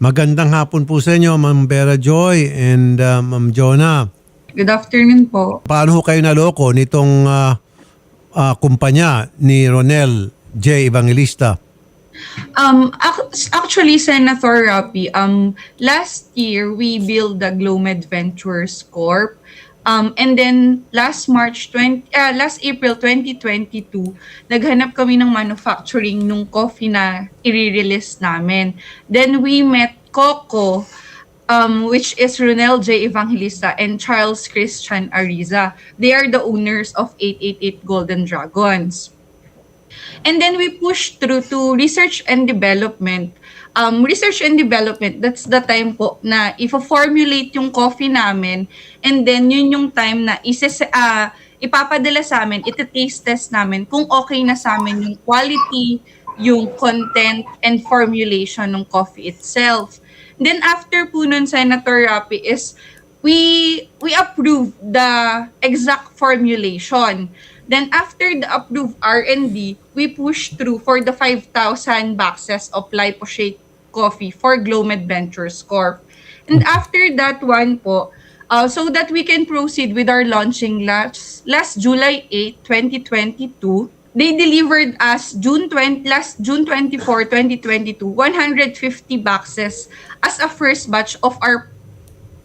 Magandang hapon po sa inyo, Ma'am Vera Joy and uh, Ma'am Jonah. Good afternoon po. Paano ho kayo naloko nitong ah, ah, kumpanya ni Ronel J. Evangelista? Um, ac- actually, Senator Rapi, um, last year we built the Glomed Ventures Corp. Um, and then last March 20, ah, last April 2022, naghanap kami ng manufacturing nung coffee na i-release namin. Then we met Coco, um, which is Ronel J. Evangelista and Charles Christian Ariza. They are the owners of 888 Golden Dragons. And then we push through to research and development. Um, research and development, that's the time po na ifo-formulate yung coffee namin and then yun yung time na ises, ah, ipapadala sa amin, iti-taste test namin kung okay na sa amin yung quality, yung content, and formulation ng coffee itself. Then after po nun, Senator Rapi, is we we approve the exact formulation. Then after the approved R&D, we push through for the 5,000 boxes of Liposhake coffee for Glomed Ventures Corp. And after that one po, uh, so that we can proceed with our launching last, last July 8, 2022, they delivered us June 20, last June 24, 2022, 150 boxes as a first batch of our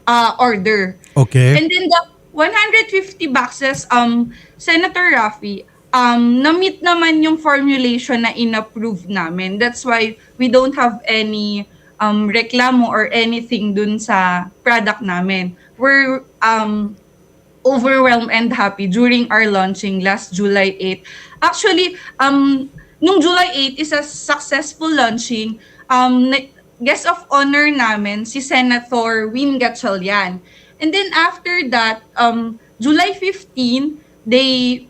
uh, order. Okay. And then the 150 boxes, um, Senator Rafi, um, na-meet naman yung formulation na in-approve namin. That's why we don't have any um, reklamo or anything dun sa product namin. We're um, overwhelmed and happy during our launching last July 8. Actually, um, nung July 8 is a successful launching. Um, guest of honor namin si Senator Win Gatchalian. And then after that, um, July 15, they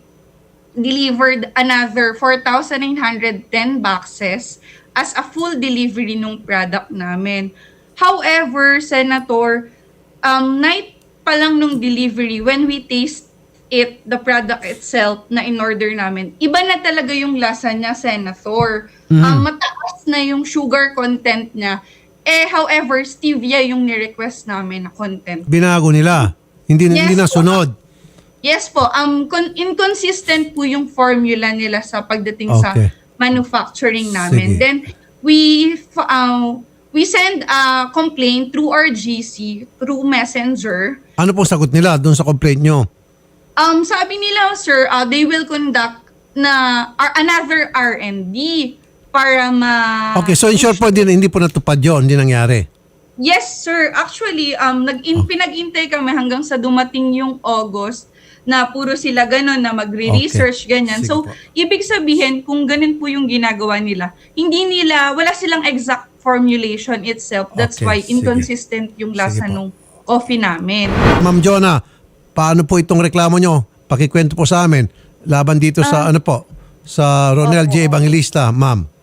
delivered another 4,910 boxes as a full delivery nung product namin. However, Senator, um, night pa lang nung delivery, when we taste it, the product itself na in-order namin, iba na talaga yung lasa niya, Senator. Um, mataas na yung sugar content niya. Eh, however, stevia yung ni-request namin na content. Binago nila. Hindi, Yes, hindi na sunod. Yes po, um, con- inconsistent po yung formula nila sa pagdating sa Okay. manufacturing namin. Sige. Then, we, uh, we send a complaint through our GC, through messenger. Ano pong sagot nila doon sa complaint nyo? Um, sabi nila, sir, uh, they will conduct na or another R&D para ma... Okay, so in short po, hindi, hindi po natupad yun, hindi nangyari. Yes, sir. Actually, um, nag Oh. pinag-intay kami hanggang sa dumating yung August na puro sila ganun na magre-research ganyan. Sige so, po. ibig sabihin, kung ganun po yung ginagawa nila, hindi nila, wala silang exact formulation itself. That's Okay, why sige. inconsistent yung lasa Sige nung coffee namin. Ma'am Jonah, paano po itong reklamo nyo? Pakikwento po sa amin. Laban dito sa ano po? Sa Ronel J. Evangelista, ma'am.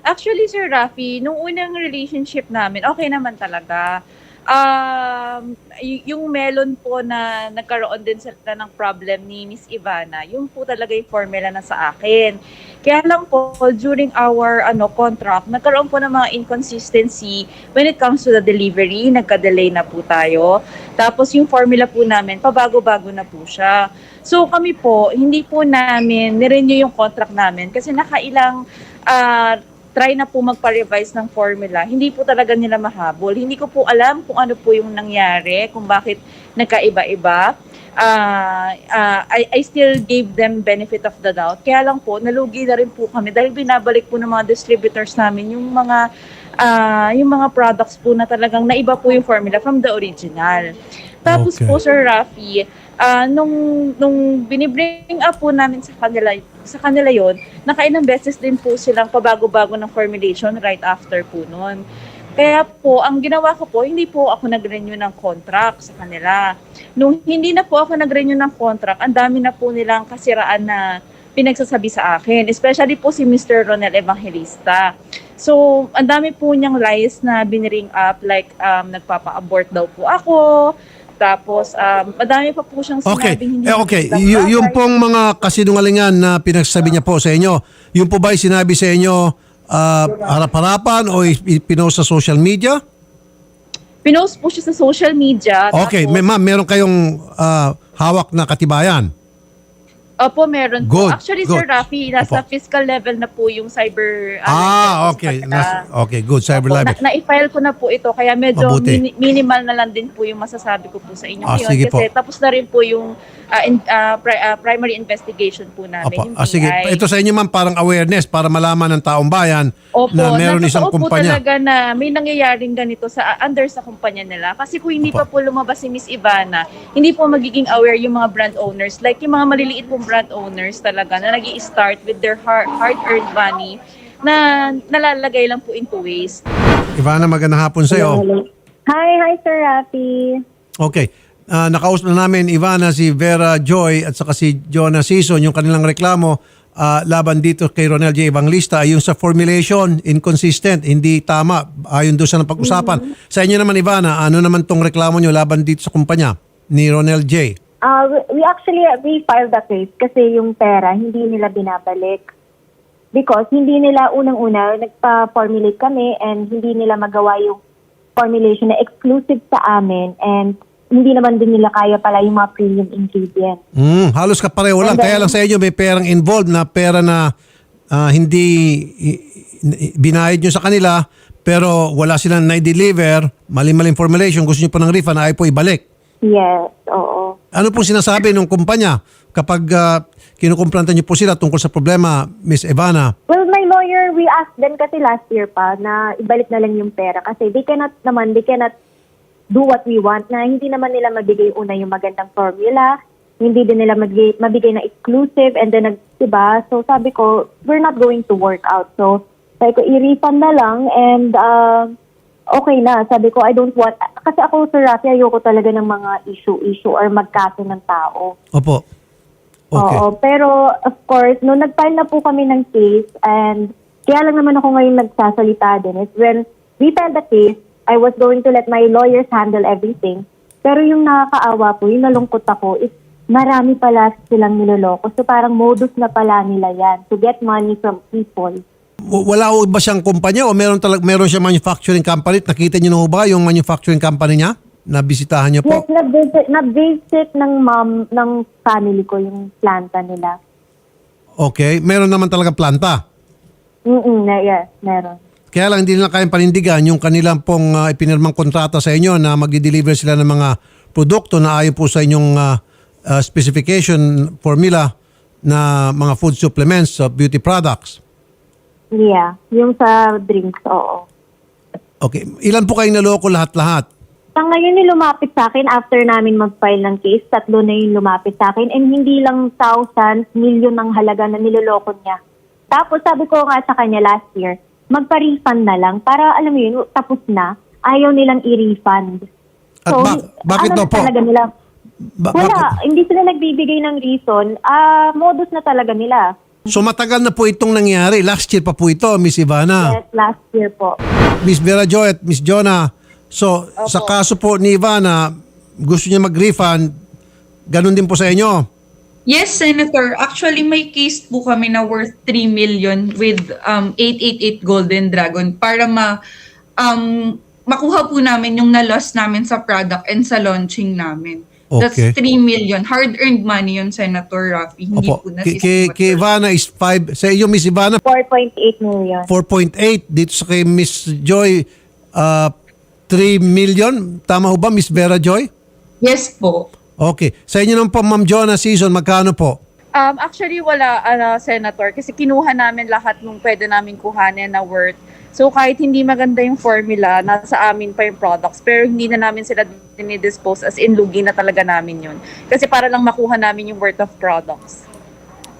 Actually, Sir Rafi, nung unang relationship namin, okay naman talaga. Um, y- yung melon po na nagkaroon din sila ng problem ni Miss Ivana, yung po talaga yung formula na sa akin. Kaya lang po, during our ano contract, nagkaroon po ng mga inconsistency when it comes to the delivery. Nagka-delay na po tayo. Tapos yung formula po namin, pabago-bago na po siya. So kami po, hindi po namin nirenew yung contract namin kasi nakailang ah, try na po magpa-revise ng formula. Hindi po talaga nila mahabol. Hindi ko po alam kung ano po yung nangyari, kung bakit nagkaiba-iba. Ah, ah, I, I still gave them benefit of the doubt. Kaya lang po, nalugi na rin po kami dahil binabalik po ng mga distributors namin yung mga ah, yung mga products po na talagang naiba po yung formula from the original. Tapos Okay. po, Sir Rafi, ah, nung, nung binibring up po namin sa kanila, sa kanila yon nakailang beses din po silang pabago-bago ng formulation right after po nun. Kaya po, ang ginawa ko po, hindi po ako nag-renew ng contract sa kanila. Nung hindi na po ako nag-renew ng contract, ang dami na po nilang kasiraan na pinagsasabi sa akin. Especially po si Mr. Ronel Evangelista. So, ang dami po niyang lies na biniring up, like um, nagpapa-abort daw po ako, tapos, um, madami pa po siyang Okay. sinabing hindi Eh, okay. Y- yung pong mga kasinungalingan na pinagsasabi niya po sa inyo, yung po ba ay sinabi sa inyo ah, harap-harapan o i- pinost sa social media? pinost po siya sa social media. Okay, Tapos- may, ma'am, meron kayong ah, hawak na katibayan. Opo, meron Good, po. Actually, good. Sir Rafi, nasa Opo. fiscal level na po yung cyber... Ah, ano, okay. Nas- okay, good. Cyber Opo, libel. Na, na-file ko na po ito, kaya medyo Mabuti. mini- minimal na lang din po yung masasabi ko po sa inyo Ah, ngayon. sige kasi po. tapos na rin po yung ah, in- ah, pri- ah, primary investigation po namin. Opo. yung Ah, sige, PI. ito sa inyo ma'am parang awareness para malaman ng taong bayan Opo, na meron isang natotoo po kumpanya. talaga na may nangyayaring ganito sa under sa kumpanya nila. Kasi kung hindi Opo. pa po lumabas si Miss Ivana, hindi po magiging aware yung mga brand owners. Like yung mga maliliit pong brand owners talaga na nag start with their hard, hard-earned money na nalalagay lang po into waste. Ivana, magandang hapon sa iyo. Hi, hi Sir Rafi. Okay. Ah, nakausap na namin Ivana si Vera Joy at saka si Jonah Sison yung kanilang reklamo ah, laban dito kay Ronel J. Evangelista ay yung sa formulation inconsistent, hindi tama ayon doon sa napag-usapan. Sa inyo naman Ivana, ano naman tong reklamo nyo laban dito sa kumpanya ni Ronel J? Uh, we- actually we filed the case kasi yung pera hindi nila binabalik. Because hindi nila unang-una nagpa-formulate kami and hindi nila magawa yung formulation na exclusive sa amin and hindi naman din nila kaya pala yung mga premium ingredients. Mm, halos kapareho lang. Then- Kaya lang sa inyo may perang involved na pera na ah, hindi binayad nyo sa kanila pero wala silang na-deliver, mali-maling formulation, gusto nyo pa ng refund, ay po ibalik. Yes, oo. Ano pong sinasabi ng kumpanya kapag uh, kinukumplanta nyo po sila tungkol sa problema, Miss Evana? Well, my lawyer, we asked them kasi last year pa na ibalik na lang yung pera kasi they cannot naman, they cannot do what we want na hindi naman nila mabigay una yung magandang formula, hindi din nila mabigay, mabigay na exclusive and then, diba? So sabi ko, we're not going to work out. So sabi ko, i-refund na lang and uh, okay na. Sabi ko, I don't want, kasi ako, Sir Rafi, ayoko talaga ng mga issue-issue or magkaso ng tao. Opo. Okay. Oo, pero of course, nung nag-file na po kami ng case and kaya lang naman ako ngayon nagsasalita din is when we filed the case, I was going to let my lawyers handle everything. Pero yung nakakaawa po, yung nalungkot ako, is marami pala silang niloloko. So parang modus na pala nila yan to get money from people. Wala ho ba siyang kumpanya o meron, talag, meron siyang manufacturing company? Nakita niyo na ho ba yung manufacturing company niya? Nabisitahan niyo Yes, po? nag-visit, nag-visit ng mom, ng family ko yung planta nila. Okay. Meron naman talagang planta. Mm na, yes, meron. Kaya lang hindi nila kayang panindigan yung kanilang pong uh, ipinirmang kontrata sa inyo na magdi-deliver sila ng mga produkto na ayon po sa inyong uh, uh, specification formula na mga food supplements, uh, beauty products. Yeah, yung sa drinks, oo. Okay. Ilan po kayong naloko lahat-lahat? Sa ngayon yung lumapit sa akin after namin mag-file ng case, tatlo na yung lumapit sa akin and hindi lang thousands, million ng halaga na niloloko niya. Tapos sabi ko nga sa kanya last year, magpa-refund na lang para alam mo yun, tapos na, ayaw nilang i-refund. At bak- bakit ano daw na po? talaga nila? Ba- Wala, bakit? hindi sila nagbibigay ng reason. Ah, modus na talaga nila. So matagal na po itong nangyari. Last year pa po ito, Miss Ivana. Yes, last year po. Miss Vera Joy at Miss Jonah. So, sa kaso po ni Ivana, gusto niya mag-refund, ganun din po sa inyo. Yes, Senator. Actually, may case po kami na worth 3 million with um, 888 Golden Dragon para ma um, makuha po namin yung na-loss namin sa product and sa launching namin. That's Okay. 3 million. Hard-earned money yun, Senator Rafi. Hindi Opo. po Kay, kay, kay nasisipot. Ivana is 5. Sa iyo, Miss Ivana, 4.8 million. 4.8. Dito sa kay Miss Joy, uh, 3 million. Tama ho ba, Miss Vera Joy? Yes po. Okay. Sa inyo naman po, Ma'am Jonah Season, magkano po? Um, actually, wala, ano, Senator, kasi kinuha namin lahat nung pwede namin kuhanin na worth. So, kahit hindi maganda yung formula, nasa amin pa yung products, pero hindi na namin sila dinidispose as in lugi na talaga namin yun. Kasi para lang makuha namin yung worth of products.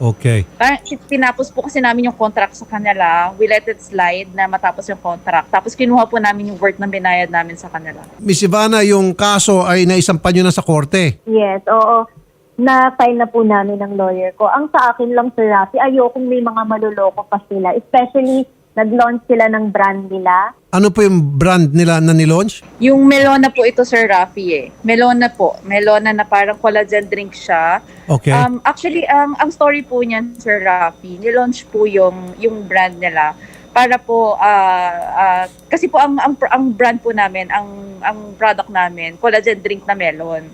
Okay. Parang tinapos po kasi namin yung contract sa kanila. We let it slide na matapos yung contract. Tapos kinuha po namin yung worth na binayad namin sa kanila. Miss Ivana, yung kaso ay naisampan nyo na sa korte. Yes, oo. Na-file na po namin ng lawyer ko. Ang sa akin lang, Sir Rafi, ayokong may mga maluloko pa sila. Especially, nag-launch sila ng brand nila. Ano po yung brand nila na nilaunch? Yung Melona po ito, Sir Rafi eh. Melona po. Melona na parang collagen drink siya. Okay. Um, actually, ang ang story po niyan, Sir Rafi, nilaunch po yung, yung brand nila para po ah, ah, kasi po ang, ang ang brand po namin, ang ang product namin, collagen drink na melon.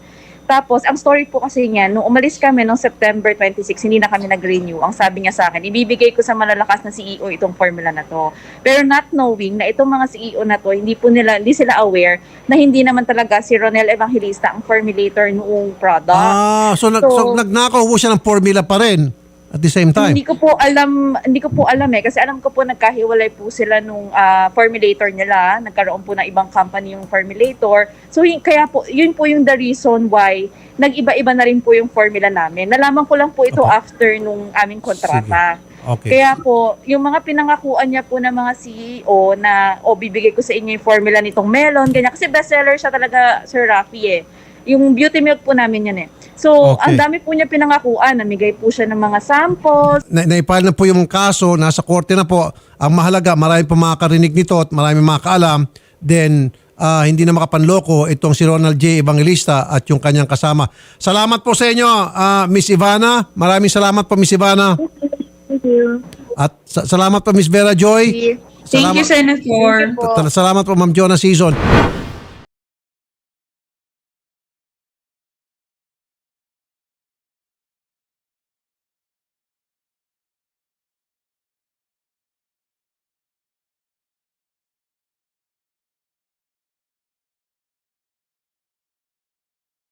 Tapos, ang story po kasi niya, nung umalis kami noong September 26, hindi na kami nag-renew. Ang sabi niya sa akin, ibibigay ko sa malalakas na CEO itong formula na to. Pero not knowing na itong mga CEO na to, hindi po nila, hindi sila aware na hindi naman talaga si Ronel Evangelista ang formulator noong product. Ah, so, nag, so, So- nagnakaw po siya ng formula pa rin at the same time. Hindi ko po alam, hindi ko po alam eh kasi alam ko po nagkahiwalay po sila nung ah, formulator nila, nagkaroon po ng ibang company yung formulator. So yun, kaya po yun po yung the reason why nag-iba-iba na rin po yung formula namin. Nalaman ko lang po ito Okay. after nung aming kontrata. Okay. Kaya po, yung mga pinangakuan niya po ng mga CEO na, o bibigay ko sa inyo yung formula nitong melon, ganyan. Kasi bestseller siya talaga, Sir Rafi eh. Yung beauty milk po namin yan eh. So, Okay. ang dami po niya pinangakuan. Namigay po siya ng mga samples, na, naipile na po yung kaso, nasa korte na po. Ang mahalaga, marami pa makakarinig nito at marami makakaalam. Then, ah, hindi na makapanloko itong si Ronald J. Evangelista at yung kanyang kasama. Salamat po sa inyo, ah, Miss Ivana. Maraming salamat po, Miss Ivana. Thank you. At sa- salamat po, Miss Vera Joy. Thank you, Salamat- Senator. Salamat po, Ma'am Jonah Season.